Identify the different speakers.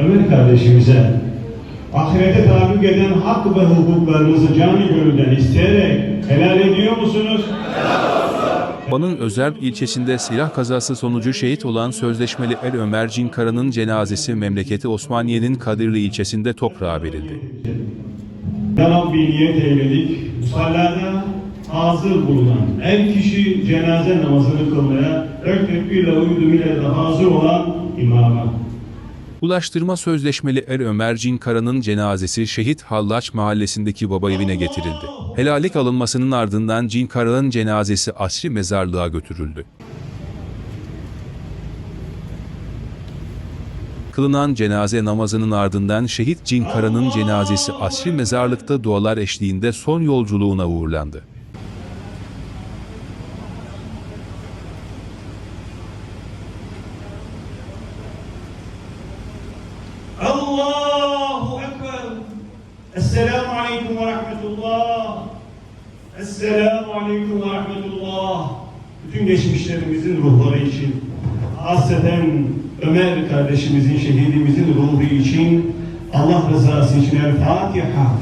Speaker 1: Ömer kardeşimize ahirete taalluk eden hak ve hukuklarınızı canı gönülden isteyerek helal ediyor musunuz?
Speaker 2: Van'ın Özerb ilçesinde silah kazası sonucu şehit olan sözleşmeli Er Ömer Cinkara'nın cenazesi memleketi Osmaniye'nin Kadirli ilçesinde toprağa verildi.
Speaker 1: Ya Rabbi niyet eyledik. Musallada hazır bulunan her kişi cenaze namazını kılmaya dört tekbirle uyudum ile de hazır olan imama.
Speaker 2: Ulaştırma sözleşmeli Er Ömer Cinkara'nın cenazesi Şehit Hallaç mahallesindeki baba evine getirildi. Helallik alınmasının ardından Cinkara'nın cenazesi asri mezarlığa götürüldü. Kılınan cenaze namazının ardından şehit Cinkara'nın cenazesi asri mezarlıkta dualar eşliğinde son yolculuğuna uğurlandı.
Speaker 1: Allahu Ekber. Esselamu Aleyküm ve Rahmetullah. Esselamu Aleyküm ve Rahmetullah. Bütün geçmişlerimizin ruhları için, hasreten Ömer kardeşimizin, şehidimizin ruhu için, Allah rızası için El Fatiha.